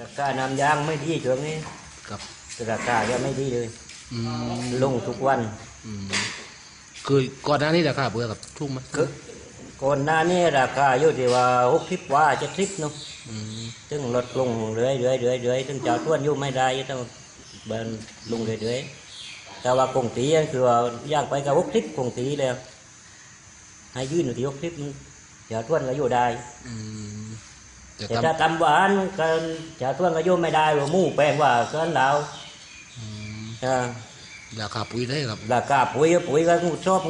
ราคาน้ำยางไม่ดีช่วงนี้ครับราคาจะไม่ดีเลยอืมลงทุกวันอืมคือก่อนหน้านี้ราคาเบื่อกับทุ่งไหมคือก่อนหน้านี้ราคาอยู่ที่ว่าหกสิบว่าเจ็ดสิบเนาะอืมซึ่งลดลงเรื่อยเรื่อยเรื่อยเรื่อยซึ่งเจ้าท้วนอยู่ไม่ได้ต้องเบินลงเรื่อยเรื่อยแต่ว่าคงตีก็คือว่าย่างไปกับหกสิบคงตีแล้วให้ยืนอยู่ที่หกสิบเจ้าท้วนก็อยู่ได้อืม แต่แต่ตามถ้าตำหวานก็เจ้าท้วนก็อยู่ไม่ได้ว่าหมู่แปลงว่าเกินแล้วอืมอ่าราคาปุ๋ยได้ครับราคาปุ๋ยปุ๋ยก็งูชอบ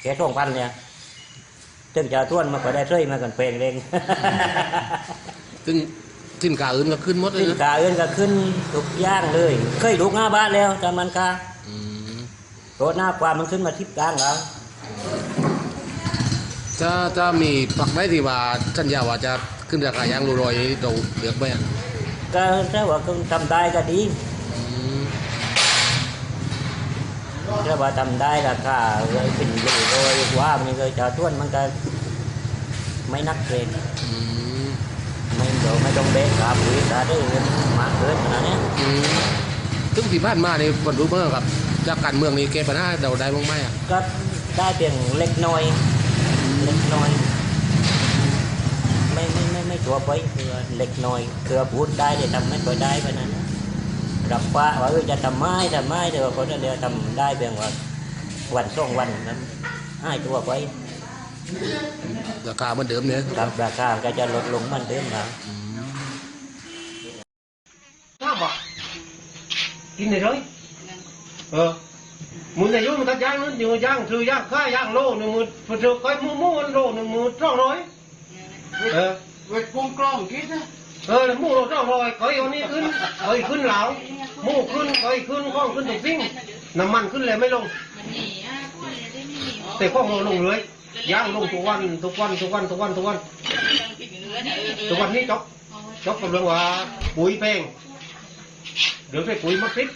แค่สองพันเนี่ยซึ่งเจ้าท้วนมันก็ได้ช่วยมากันเพลงเองซึ่งสินค้าอื่นก็ขึ้นหมดเลยสินนะค้าเอื้นก็ขึ้นทุกอย่างเลย เคยถูกห้าบาทแล้วแต่มันก็อืมโตหน้ากว่ามันขึ้นมาทิพกลางแล้วถ้าถ้ามีปักได้ที่ว่าสัญญาว่าจะ ขึ้นราคายางรูรอยเราเลือกไหมอะก็ถ้าว่าคงทำได้ก็ดี อืมถ้าว่าทำได้ราคาเลยเป็นรูโรยว่ามันก็จะท้วนมันก็ไม่นักเกรงอืมไม่เดี๋ยวไม่ต้องเบกขาปุ๋ยขาได้เงินมากเกินขนาดนี้อืมซึ่งที่ผ่านมาในคนรู้เมื่อครับจากการเมืองนี้แก้ปัญหาเราได้บ้างไหมอะก็ได้เพียงเล็กน้อย เล็กน้อยไม่ไม่ไม่ไม่ ตัวไปคือเล็กน้อยคือพูดได้แต่ทำไม่ค่อยได้ไปนั้นรับฟ้าว่าจะทำไม้ทำไม้แต่ว่าคนเดียวทำได้เพียงว่าวันสองวันนั้นให้ตัวไปราคาเหมือนเดิมเนี่ยกับราคาก็จะลดลงเหมันเดิมนะอืมน้ำบ่กินได้เลยเออมึงจะยุ่งกับย่างนั้นอยู่ย่างถือย่างข้าย่างโลหนึ่งมือพอเจอก้อยมือมือโลหนึ่งมือสองร้อยเออ เวทวงกล้องคิดนะเออหมูโลสองร้อยก้อยเอานี้ขึ้นก้อยขึ้นเหลาหมูขึ้นก้อยขึ้นข้องขึ้นตุกซิ่งน้ำมันขึ้นเลยไม่ลง แต่ข้องเราลงเลยย่างลงทุกวันทุกวันทุกวันทุกวันทุกวันทุกวันนี้จบจบกับเรื่องว่าปุ๋ยแพงเดี๋ยวไปปุ๋ยมักซิด